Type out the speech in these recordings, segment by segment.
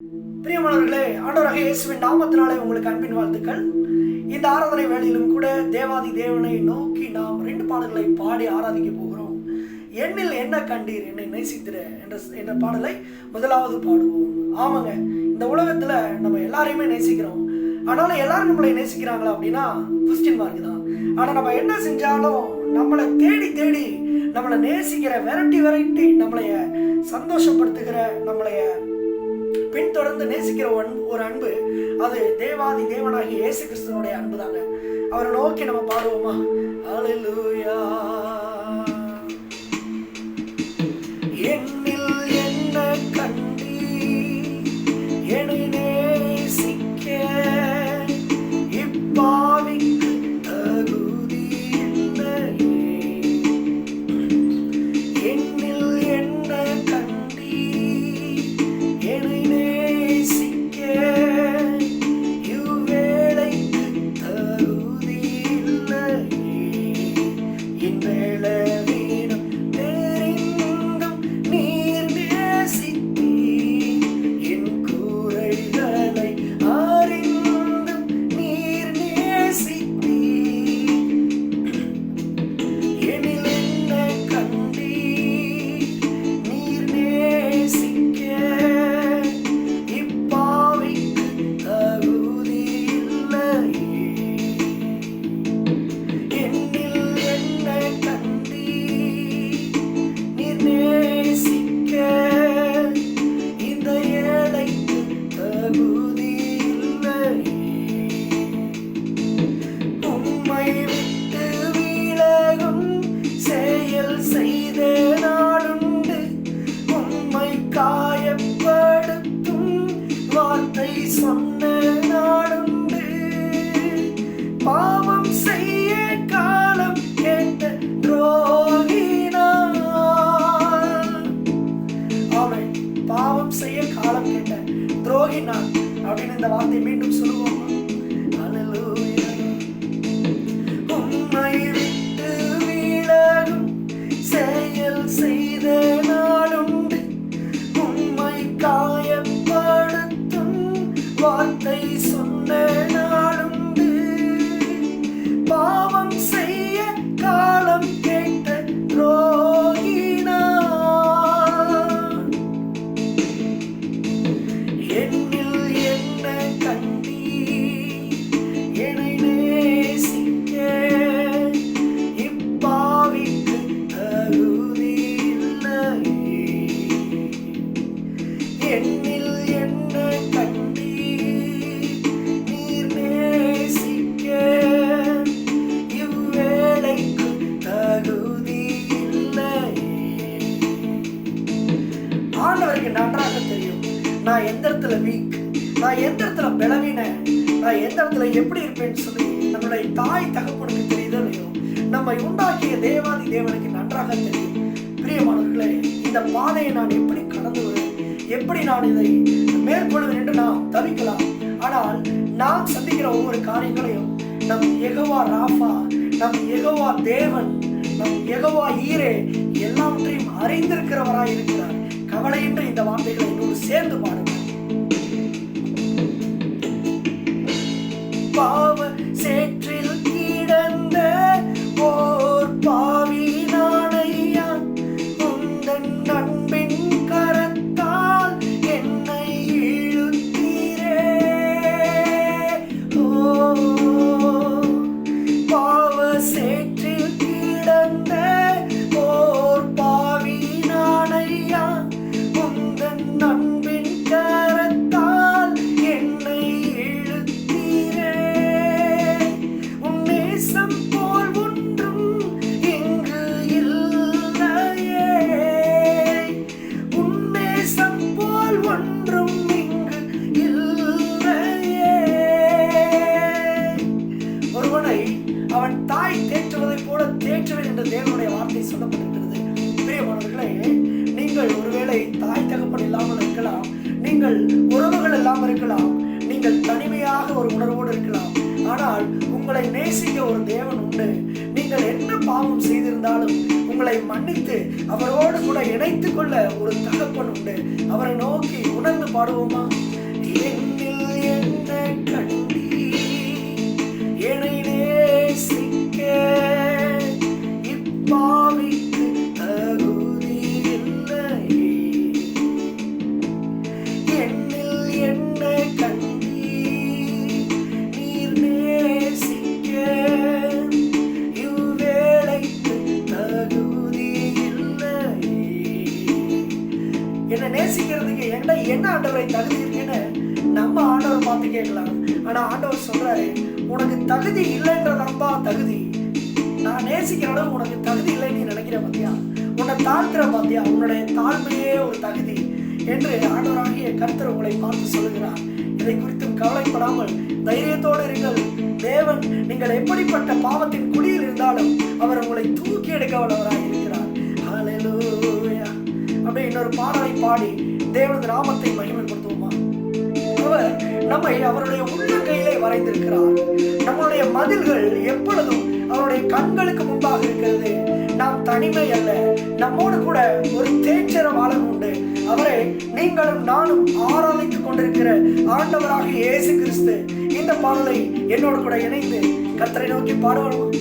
பிரியமானவர்களே ஆண்டவராக இயேசுவின் நாமத்தினாலே உங்களுக்கு அன்பின் வாழ்த்துக்கள். இந்த ஆராதனை வேளையிலும் கூட தேவாதி தேவனை நோக்கி நாம் ரெண்டு பாடல்களை பாடி ஆராதிக்க போகிறோம். எண்ணில் என்ன கண்டீர்? என்னை நேசித்திர என்ற என்ற பாடலை முதலாவது பாடுவோம். ஆமாங்க இந்த உலகத்துல நம்ம எல்லாரையுமே நேசிக்கிறோம். ஆனாலும் எல்லாரும் நம்மளை நேசிக்கிறாங்களா அப்படின்னா கொஸ்டின் மார்க் தான். ஆனா நம்ம என்ன செஞ்சாலும் நம்மளை தேடி தேடி நம்மளை நேசிக்கிற வெரைட்டி வெரைட்டி நம்மளைய சந்தோஷப்படுத்துகிற நம்மளைய பின்தொடர்ந்து நேசிக்கிற ஒரு அன்பு ஒரு அன்பு. அது தேவாதி தேவனாகிய இயேசு கிறிஸ்துவனுடைய அன்பு தாங்க அவரை நோக்கி நம்ம பாடுவோமா? ஹalleluya. சொன்ன நாளுண்டு பாவம் செய்ய காலம் கேட்ட துரோகினா ஆமென் பாவம் செய்ய காலம் கேட்ட துரோகி அப்படின்னு இந்த வார்த்தை மீண்டும் சொல்லுவோம்? நான் எந்த இடத்துல வீக் நான் எந்த இடத்துல பலவீன நான் எந்த இடத்துல எப்படி இருப்பேன்னு சொல்லி நம்மளுடைய தாய் தகப்பனுக்கு தெரியுதோ இல்லையோ? நம்மை உண்டாக்கிய தேவாதி தேவனுக்கு நன்றாக தெரியும். பிரியமானவர்களே இந்த பாதையை நான் எப்படி கடந்து வருவேன் எப்படி நான் இதை மேற்கொள்வேன் என்று நான் தவிக்கலாம். ஆனால் நான் சந்திக்கிற ஒவ்வொரு காரியங்களையும் நம் எகவா ராஃபா நம் எகவா தேவன் நம் எகவா ஈரே எல்லாவற்றையும் அறிந்திருக்கிறவராய் இருக்கிறார். கவலையின்றி இந்த வார்த்தைகளை என்னோடு சேர்ந்து பாடுங்கள். பாவ சேற்றில் பாவம் உங்களை மன்னித்து அவரோடு கூட இணைத்துக் கொள்ள ஒரு தகப்பன் உண்டு. அவரை நோக்கி உணர்ந்து பாடுவோமா? என்னில் என்ன கண்டி என்னை நேசிக்க கண் ஆண்டவரை தகுதி நம்ம ஆண்டவர் பார்த்து கேட்கலாம். ஆனா ஆண்டவர் சொல்றாரு உனக்கு தகுதி இல்லைன்றதப்பா தகுதி. நான் நேசிக்கிற அளவு உனக்கு தகுதி இல்லைன்னு நீ நினைக்கிற பாத்தியா? உன்னை தாழ்த்துற பாத்தியா? உன்னுடைய தாழ்மையே ஒரு தகுதி. என்று ஆண்டவராகிய கர்த்தர் உங்களை பார்த்து சொல்லுகிறார். இதை குறித்தும் கவலைப்படாமல் தைரியத்தோடு இருங்கள். தேவன் நீங்கள் எப்படிப்பட்ட பாவத்தின் குடியில் இருந்தாலும் அவர் உங்களை தூக்கி எடுக்க வல்லவராய் இருக்கிறார். ஹalleluya. அப்படியே இன்னொரு பாடலை பாடி தேவனது நாமத்தை மகிமைப்படுத்துவோமா? அவர் நம்மை அவருடைய உள்ளங்கையிலே வரைந்திருக்கிறார். நம்மளுடைய மதில்கள் எப்பொழுதும் அவருடைய கண்களுக்கு முன்பாக இருக்கிறது. நாம் தனிமை அல்ல நம்மோடு கூட ஒரு தேச்சரவாளன் உண்டு. அவரை நீங்களும் நானும் ஆராதித்துக் கொண்டிருக்கிற ஆண்டவராக இயேசு கிறிஸ்து இந்த பாடலை என்னோடு கூட இணைந்து கர்த்தரை நோக்கி பாடுவோம்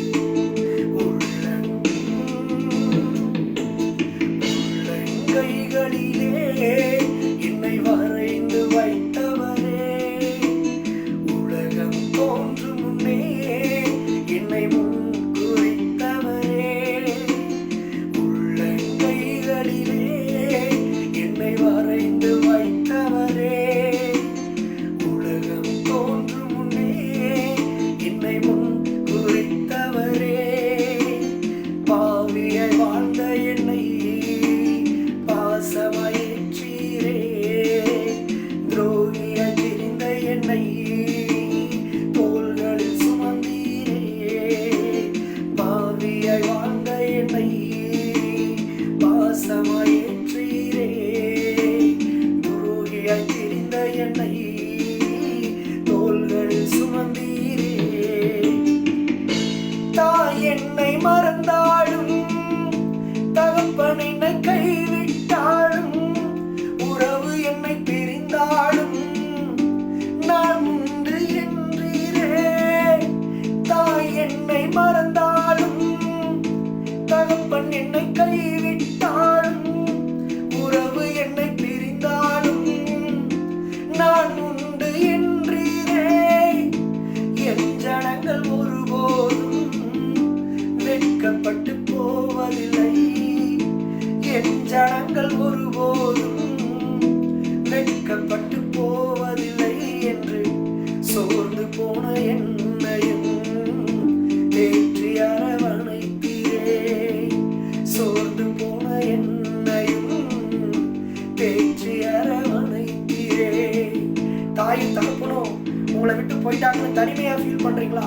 போயிட்டாங்கன்னு தனிமையா ஃபீல் பண்றீங்களா?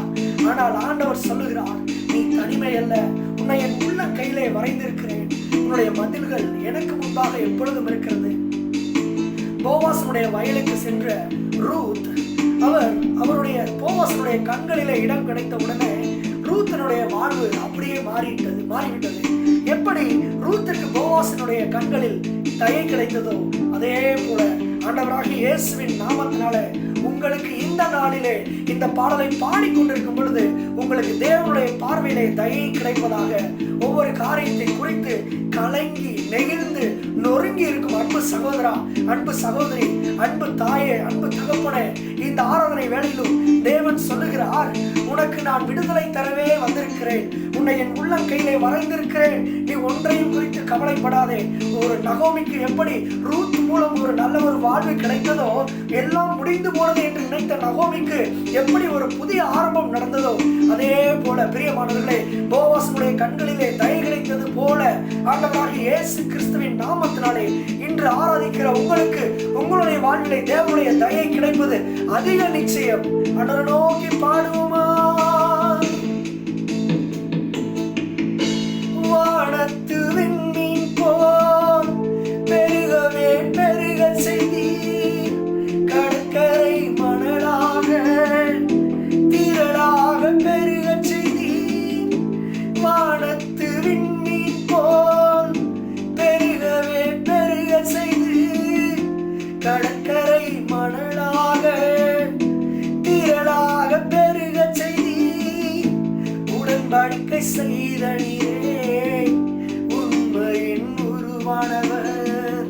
ஆனால் ஆண்டவர் சொல்லுகிறார் நீ தனிமை அல்ல உன்னை என் உள்ள கையிலே வரைந்திருக்கிறேன். உன்னுடைய மதில்கள் எனக்கு முன்பாக எப்பொழுதும் இருக்கிறது. போவாசனுடைய வயலுக்கு சென்ற ரூத் அவர் அவருடைய போவாசனுடைய கண்களிலே இடம் கிடைத்த உடனே ரூத்தனுடைய வாழ்வு அப்படியே மாறிவிட்டது மாறிவிட்டது. எப்படி ரூத்திற்கு போவாசனுடைய கண்களில் தயை கிடைத்ததோ அதே போல ஆண்டவராக இயேசுவின் நாமத்தினால உங்களுக்கு இந்த நாளிலே இந்த பாடலை பாடிக்கொண்டிருக்கும் பொழுது உங்களுக்கு தேவனுடைய பார்வையிலே தயை கிடைப்பதாக ஒவ்வொரு காரியத்தை குறித்து கலங்கி நெகிழ்ந்து நொறுங்கி இருக்கும் அன்பு சகோதரா அன்பு சகோதரி அன்பு தாயே அன்பு தகப்பனே இந்த ஆராதனை வேலையிலும் தேவன் சொல்லுகிறார் உனக்கு நான் விடுதலை தரவே வந்திருக்கிறேன். உன்னை என் உள்ளம் கையிலே வரைந்திருக்கிறேன். நீ ஒன்றையும் குறித்து கவலைப்படாதே. ஒரு நகோமிக்கு எப்படி ரூத் மூலம் ஒரு நல்ல ஒரு வாழ்வு கிடைத்ததோ எல்லாம் முடிந்து போனது என்று நினைத்த நகோமிக்கு எப்படி ஒரு புதிய ஆரம்பம் நடந்ததோ அதே போல பிரியமானவர்களே போவாசனுடைய கண்களிலே தயை கிடைத்தது போல ஆண்டவராக இயேசு கிறிஸ்துவின் நாமத்தினாலே இன்று ஆராதிக்கிற உங்களுக்கு உங்களுடைய வாழ்விலே தேவனுடைய தயை கிடைப்பது அதிக நிச்சயம். அன்றரை நோக்கி பாடுவோமா? உடன்படிக்கை செய்த உண்மையின் உருவானவர்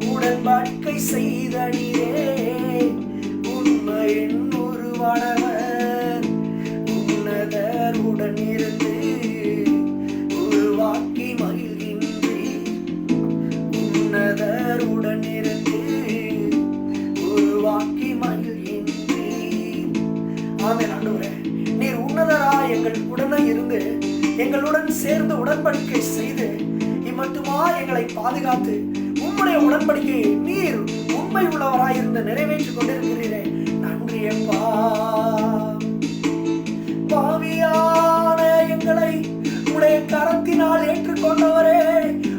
உடன்படிக்கை செய்த உண்மையின் உருவானவர் உன்னதர் உடன் இருந்து உருவாக்கி மகிழ்கின்றீர். உன்னதர் உடன் இருந்து உருவாக்கி மகிழ்கின்றீர். ஆமே ஆண்டவரே. நீர் உன்னதரா உடனே இருந்து எங்களுடன் சேர்ந்து உடன்படிக்கை செய்து இம்மட்டுமா எங்களை பாதுகாத்து உம்முடைய உடன்படிக்கையை நீர் உண்மை உள்ளவராயிருந்து நிறைவேற்றிக் கொண்டிருக்கிறீரே. நன்றி எப்பா பாவியான எங்களை உடைய கரத்தினால் ஏற்றுக்கொண்டவரே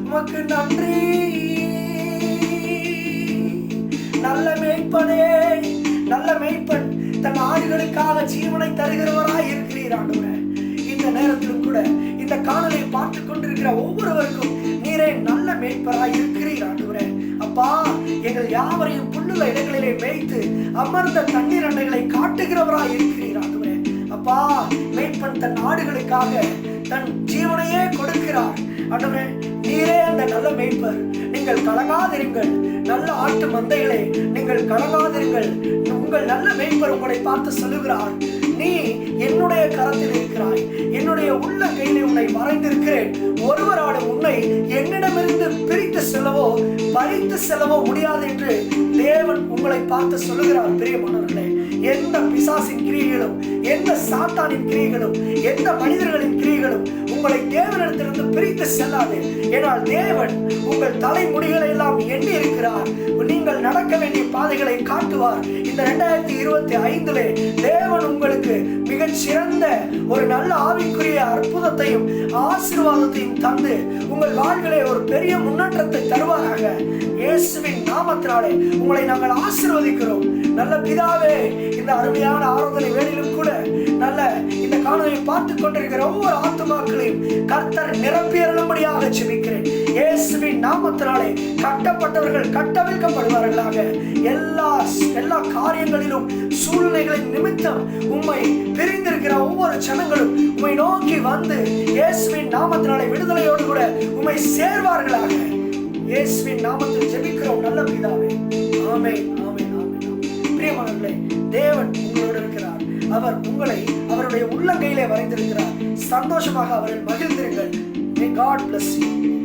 உமக்கு நன்றி. நல்ல மேய்ப்பனே நல்ல மேய்ப்பன் தன் ஆடுகளுக்காக ஜீவனை தருகிறவராய் இருக்கிறீர் ஆண்டவரே. இந்த நேரத்திலும் கூட இந்த காணலை பார்த்து கொண்டிருக்கிற ஒவ்வொருவருக்கும் நீரே நல்ல மேய்ப்பராய் இருக்கிறீர் ஆண்டவரே. அப்பா எங்கள் யாவரையும் புல்லுள்ள இடங்களிலே மேய்த்து அமர்ந்த தண்ணீர் அண்டைகளை காட்டுகிறவராய் இருக்கிறீர் ஆண்டவரே. அப்பா மேய்ப்பன் தன் ஆடுகளுக்காக தன் ஜீவனையே கொடுக்கிறார். ஆண்டவரே நீரே அந்த நல்ல மேய்ப்பர். நீங்கள் கலங்காதிருங்கள். நல்ல ஆட்டு மந்தைகளை நீங்கள் கலங்காதிருங்கள். உங்கள் நல்ல மேய்ப்பர் உங்களை பார்த்து சொல்லுகிறார். நீ என்னுடைய கரத்தில் இருக்கிறாய். என்னுடைய உள்ள கையில் உன்னை மறைந்திருக்கிறேன். ஒருவராலும் உன்னை என்னிடமிருந்து பிரித்து செல்லவோ பறித்து செல்லவோ முடியாது என்று தேவன் உங்களை பார்த்து சொல்லுகிறார் பிரியமானவர்களே. எந்த பிசாசின் கிரியைகளும் எந்த சாத்தானின் கிரியைகளும் எந்த மனிதர்களின் கிரியைகளும் உங்களை தேவனிடத்திலிருந்து பிரித்து செல்லாது. ஏனால் தேவன் உங்கள் தலைமுடிகளை எல்லாம் எண்ணி இருக்கிறார் நீங்கள் நடக்க வேண்டிய பாதைகளை காட்டுவார். இந்த ரெண்டாயிரத்தி இருபத்தி ஐந்துல தேவன் உங்களுக்கு மிகச் சிறந்த ஒரு நல்ல ஆவிக்குரிய அற்புதத்தையும் ஆசீர்வாதத்தையும் தந்து உங்கள் வாழ்விலே ஒரு பெரிய முன்னேற்றத்தை தருவாராக. இயேசுவின் நாமத்தினாலே உங்களை நாங்கள் ஆசிர்வதிக்கிறோம். நல்ல பிதாவே இந்த அருமையான ஆராதனை வேலையிலும் கூட நல்ல இந்த காணொலியை பார்த்து கொண்டிருக்கிற ஒவ்வொரு ஆத்துமாக்களையும் கர்த்தர் நிரப்பியருளும்படியாக ஜெபிக்கிறேன். இயேசுவின் நாமத்தினாலே கட்டப்பட்டவர்கள் கட்டவிழ்க்கப்படுவார்களாக. எல்லா எல்லா காரியங்களிலும் சூழ்நிலைகளின் நிமித்தம் உம்மை பிரிந்திருக்கிற ஒவ்வொரு ஜனங்களும் உம்மை நோக்கி வந்து இயேசுவின் நாமத்தினாலே விடுதலையோடு கூட உம்மை சேர்வார்களாக. இயேசுவின் நாமத்தில் ஜெபிக்கிறோம் நல்ல பிதாவே. ஆமே ஆமே ஆமே பிரியமானவர்களே தேவன் உங்களோடு இருக்கிறார். அவர் உங்களை அவருடைய உள்ளங்கையிலே வரைந்திருக்கிறார். சந்தோஷமாக அவரில் மகிழ்ந்திருங்கள். May God bless you